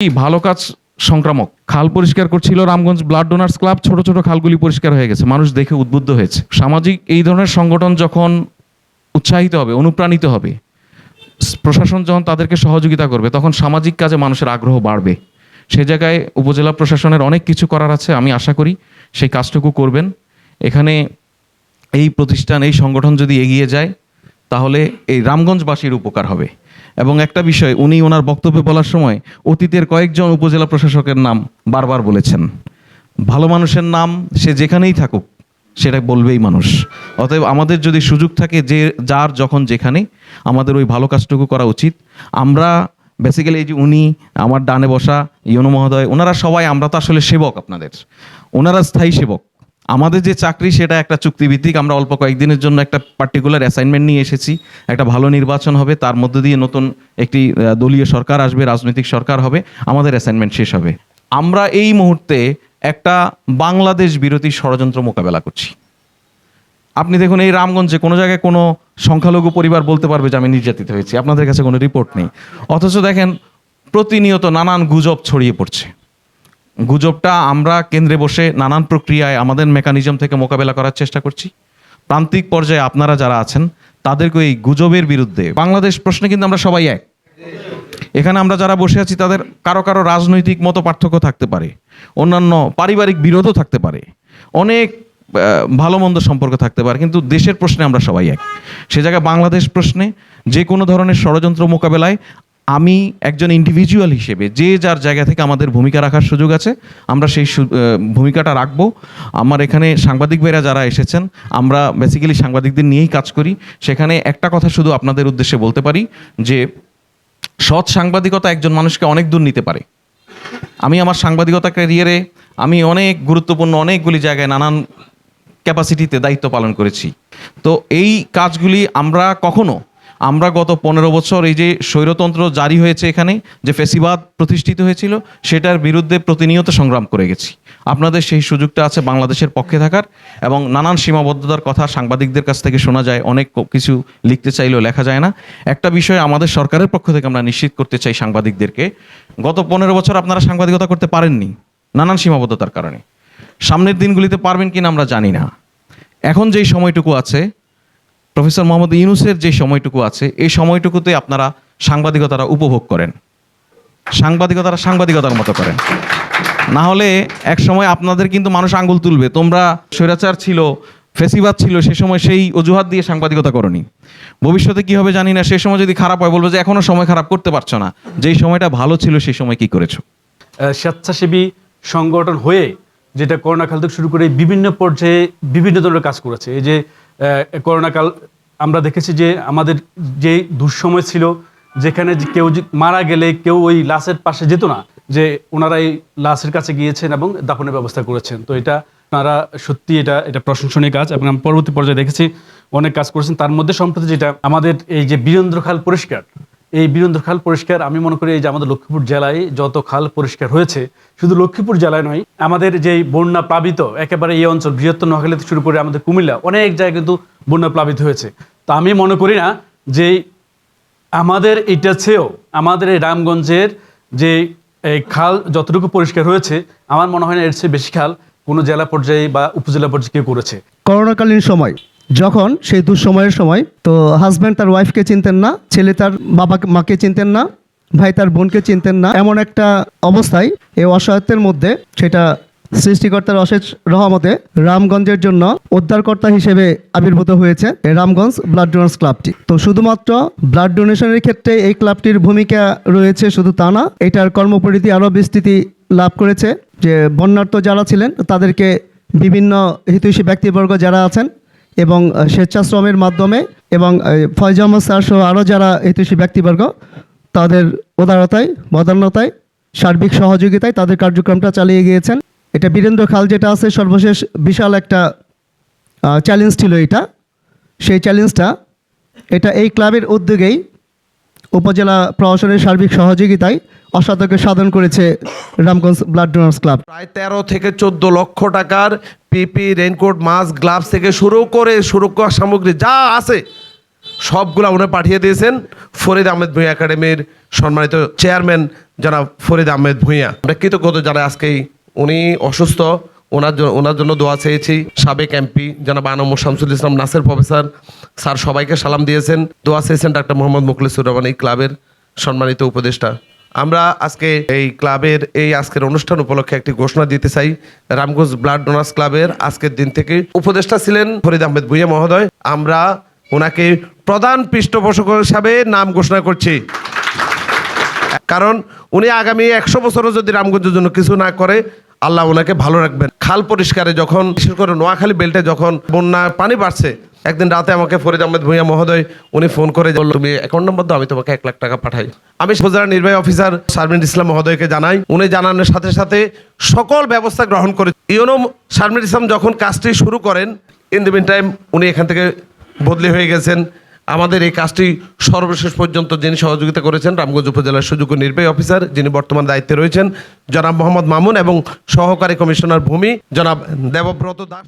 ভালো কাজ সংক্রামক। খাল পরিষ্কার করছিল রামগঞ্জ ব্লাড ডোনার্স ক্লাব, ছোট ছোট খালগুলি পরিষ্কার হয়ে গেছে, মানুষ দেখে উদ্বুদ্ধ হয়েছে। সামাজিক এই ধরনের সংগঠন যখন উৎসাহিত হবে, অনুপ্রাণিত হবে, প্রশাসন যখন তাদেরকে সহযোগিতা করবে, তখন সামাজিক কাজে মানুষের আগ্রহ বাড়বে। সে জায়গায় উপজেলা প্রশাসনের অনেক কিছু করার আছে, আমি আশা করি সেই কাজটুকু করবেন। এখানে এই প্রতিষ্ঠান, এই সংগঠন যদি এগিয়ে যায়, তাহলে এই রামগঞ্জবাসীর উপকার হবে। এবং একটা বিষয়, উনি ওনার বক্তব্যে বলার সময় অতীতের কয়েকজন উপজেলা প্রশাসকের নাম বারবার বলেছেন। ভালো মানুষের নাম সে যেখানেই থাকুক, সেটা বলবেই মানুষ। অতএব আমাদের যদি সুযোগ থাকে যে, যার যখন যেখানে, আমাদের ওই ভালো কাজটুকু করা উচিত। আমরা বেসিক্যালি এই যে উনি, আমার ডানে বসা ইয়নো মহোদয়, ওনারা সবাই, আমরা তো আসলে সেবক আপনাদের। ওনারা স্থায়ী সেবক। আমাদের যে চাকরি, সেটা একটা চুক্তিভিত্তিক। আমরা অল্প কয়েকদিনের জন্য একটা পার্টিকুলার অ্যাসাইনমেন্ট নিয়ে এসেছি। একটা ভালো নির্বাচন হবে, তার মধ্যে দিয়ে নতুন একটি দলীয় সরকার আসবে, রাজনৈতিক সরকার হবে, আমাদের অ্যাসাইনমেন্ট শেষ হবে। আমরা এই মুহূর্তে একটা বাংলাদেশ বিরোধী ষড়যন্ত্র মোকাবেলা করছি। আপনি দেখুন, এই রামগঞ্জে কোনো জায়গায় কোনো সংখ্যালঘু পরিবার বলতে পারবে যে আমি নির্যাতিত হয়েছি। আপনাদের কাছে কোনো রিপোর্ট নেই। অথচ দেখেন, প্রতিনিয়ত নানান গুজব ছড়িয়ে পড়ছে। গুজবটা আমরা কেন্দ্রে বসে নানান প্রক্রিয়ায় আমাদের মেকানিজম থেকে মোকাবেলা করার চেষ্টা করছি। প্রান্তিক পর্যায়ে আপনারা যারা আছেন, তাদেরকে এই গুজবের বিরুদ্ধে বাংলাদেশ প্রশ্নে কিন্তু আমরা সবাই এক। এখানে আমরা যারা বসে আছি, তাদের কারও কারও রাজনৈতিক মতো পার্থক্য থাকতে পারে, অন্যান্য পারিবারিক বিরোধও থাকতে পারে, অনেক ভালো মন্দ সম্পর্ক থাকতে পারে, কিন্তু দেশের প্রশ্নে আমরা সবাই এক। সে জায়গায় বাংলাদেশ প্রশ্নে যে কোনো ধরনের ষড়যন্ত্র মোকাবেলায় আমি একজন ইন্ডিভিজুয়াল হিসেবে, যে যার জায়গা থেকে আমাদের ভূমিকা রাখার সুযোগ আছে, আমরা সেই ভূমিকাটা রাখব। আমার এখানে সাংবাদিক ভাইরা যারা এসেছেন, আমরা বেসিক্যালি সাংবাদিকদের নিয়েই কাজ করি। সেখানে একটা কথা শুধু আপনাদের উদ্দেশ্যে বলতে পারি, যে সৎ সাংবাদিকতা একজন মানুষকে অনেক দূর নিতে পারে। আমি আমার সাংবাদিকতা ক্যারিয়ারে আমি অনেক গুরুত্বপূর্ণ অনেকগুলি জায়গায় নানান ক্যাপাসিটিতে দায়িত্ব পালন করেছি। তো এই কাজগুলি আমরা কখনো আমরা গত পনেরো বছর এই যে স্বৈরতন্ত্র জারি হয়েছে এখানে, যে ফেসিবাদ প্রতিষ্ঠিত হয়েছিল, সেটার বিরুদ্ধে প্রতিনিয়ত সংগ্রাম করে গেছি। আপনাদের সেই সুযোগটা আছে বাংলাদেশের পক্ষে থাকার এবং নানান সীমাবদ্ধতার কথা সাংবাদিকদের কাছ থেকে শোনা যায়, অনেক কিছু লিখতে চাইলেও লেখা যায় না। একটা বিষয় আমাদের সরকারের পক্ষ থেকে আমরা নিশ্চিত করতে চাই সাংবাদিকদেরকে, গত পনেরো বছর আপনারা সাংবাদিকতা করতে পারেননি, নানান সীমাবদ্ধতার কারণে। সামনের দিনগুলিতে পারবেন কিনা আমরা জানি না। এখন যেই সময়টুকু আছে প্রফেসর মোহাম্মদ ইউনুসের যে সময়টুকু আছে এই সময়টুকুতে আপনারা সাংবাদিকতারা উপভোগ করেন। সাংবাদিকতারা সাংবাদিকতার মতো করেন। না হলে এক সময় আপনাদের কিন্তু মানুষ আঙ্গুল তুলবে। তোমরা স্বৈরাচার ছিল ফেসিবাদ ছিল সে সময় সেই অজুহাত দিয়ে সাংবাদিকতা করনি। ভবিষ্যতে কি হবে জানি না সে সময় যদি খারাপ হয় বলব যে এখনও সময় খারাপ করতে পারছ না। যেই সময়টা ভালো ছিল সেই সময় কি করেছ? স্বেচ্ছাসেবী সংগঠন হয়ে যেটা করোনা কাল থেকে শুরু করে বিভিন্ন পর্যায়ে বিভিন্ন ধরনের কাজ করেছে। এই যে আহ, করোনা কাল আমরা দেখেছি যে আমাদের যে দুঃসময় ছিল, যেখানে যে কেউ যে মারা গেলে কেউ ওই লাশের পাশে যেত না, যে ওনারা এই লাশের কাছে গিয়েছেন এবং দাফনের ব্যবস্থা করেছেন। তো এটা আপনারা সত্যি এটা এটা প্রশংসনীয় কাজ এবং আমি পরবর্তী পর্যায়ে দেখেছি অনেক কাজ করেছেন। তার মধ্যে সম্প্রতি যেটা আমাদের এই যে বীরেন্দ্র খাল পরিষ্কার, এই বীরেন্দ্র খাল পরিষ্কার আমি মনে করি এই যে আমাদের লক্ষ্মীপুর জেলায় যত খাল পরিষ্কার হয়েছে, শুধু লক্ষ্মীপুর জেলায় নয়, আমাদের যেই বন্যা প্লাবিত, একেবারে এই অঞ্চল বৃহত্তর নোয়াখালী থেকে শুরু করে আমাদের কুমিল্লা, অনেক জায়গায় কিন্তু বন্যা প্লাবিত হয়েছে। তা আমি মনে করি না যে আমাদের এটা চেয়েও আমাদের এই রামগঞ্জের যে এই খাল যতটুকু পরিষ্কার হয়েছে, আমার মনে হয় না এর চেয়ে বেশি খাল কোনো জেলা পর্যায়ে বা উপজেলা পর্যায়ে কেউ করেছে। করোনাকালীন সময়, যখন সেই দুঃসময়ের সময়, তো হাজব্যান্ড তার ওয়াইফকে চিনতেন না, ছেলে তার বাবাকে, মাকে চিনতেন না, ভাই তার বোনকে চিনতেন না, এমন একটা অবস্থায় এই অসহায়ত্বের মধ্যে সেটা সৃষ্টিকর্তার অশেষ রহমতে রামগঞ্জের জন্য উদ্ধারকর্তা হিসেবে আবির্ভূত হয়েছে রামগঞ্জ ব্লাড ডোনার্স ক্লাবটি। তো শুধুমাত্র ব্লাড ডোনেশনের ক্ষেত্রে এই ক্লাবটির ভূমিকা রয়েছে শুধু তা না, এটার কর্মপরিধি আরও বিস্তৃতি লাভ করেছে যে বন্যার্থ যারা ছিলেন, তাদেরকে বিভিন্ন হিতৈষী ব্যক্তিবর্গ যারা আছেন এবং স্বেচ্ছাশ্রমের মাধ্যমে এবং ফয়জ আহমদ স্যার সহ আরও যারা হিতৈষী ব্যক্তিবর্গ, তাদের উদারতায় বদান্যতায় সার্বিক সহযোগিতায় তাদের কার্যক্রমটা চালিয়ে গিয়েছেন। এটা বীরেন্দ্র খাল যেটা আছে, সর্বশেষ বিশাল একটা চ্যালেঞ্জ ছিল এটা। সেই চ্যালেঞ্জটা এটা এই ক্লাবের উদ্যোগেই উপজেলা প্রশাসনের সার্বিক সহযোগিতায় অসাধ্যকে সাধন করেছে রামগঞ্জ ব্লাড ডোনার্স ক্লাব প্রায় তেরো থেকে চোদ্দ লক্ষ টাকার পিপি রেনকোট মাস্ক গ্লাভস থেকে শুরু করে সুরক্ষা সামগ্রী যা আছে, সবগুলা উনি পাঠিয়ে দিয়েছেন ফরিদ আহমেদ ভূঁইয়া একাডেমির সম্মানিত চেয়ারম্যান জনাব ফরিদ আহমেদ ভূঁইয়া। আমরা কৃতজ্ঞতা জানাই আজকেই উনি অসুস্থ, ওনার জন্য ওনার জন্য দোয়া চেয়েছি। সাবেক এমপি জনাব আনম শামসুল ইসলাম নাসের প্রফেসর স্যার সবাইকে সালাম দিয়েছেন। দোয়া চেয়েছেন ডাক্তার মোহাম্মদ মুখলিসুর রহমান এই ক্লাবের সম্মানিত উপদেষ্টা। আমরা আজকে এই ক্লাবের এই আজকের অনুষ্ঠান উপলক্ষে একটি ঘোষণা দিতে চাই। রামগঞ্জ ব্লাড ডোনার্স ক্লাবের আজকের দিন থেকে উপদেষ্টা ছিলেন ফরিদ আহমেদ ভুইয়া মহোদয়। আমরা ওনাকে প্রধান পৃষ্ঠপোষক হিসাবে নাম ঘোষণা করছি। কারণ উনি আগামী একশো বছরও যদি রামগঞ্জের জন্য কিছু না করে আল্লাহ ওনাকে ভালো রাখবেন। খাল পরিষ্কারে যখন, বিশেষ করে নোয়াখালী বেল্টে যখন বন্যা পানি বাড়ছে, একদিন রাতে আমাকে ফরিদ আহমেদ ভূঁইয়া মহোদয়, উনি ফোন করে বলল, তুমি অ্যাকাউন্ট নম্বর দাও, আমি তোমাকে এক লাখ টাকা পাঠাই। আমি উপজেলা নির্বাহী অফিসার শারমিন ইসলাম মহোদয়কে জানাই, উনি জানানোর সাথে সাথে সকল ব্যবস্থা গ্রহণ করে, ইউনো শারমিন ইসলাম যখন কাজটি শুরু করেন ইন দ্য মিন টাইম উনি এখান থেকে বদলি হয়ে গেছেন। আমাদের এই কাজটি সর্বশেষ পর্যন্ত যিনি সহযোগিতা করেছেন রামগঞ্জ উপজেলার সুযোগ্য নির্বাহী অফিসার, যিনি বর্তমান দায়িত্বে রয়েছেন জনাব মোহাম্মদ মামুন এবং সহকারী কমিশনার ভূমি জনাব দেবব্রত দাস।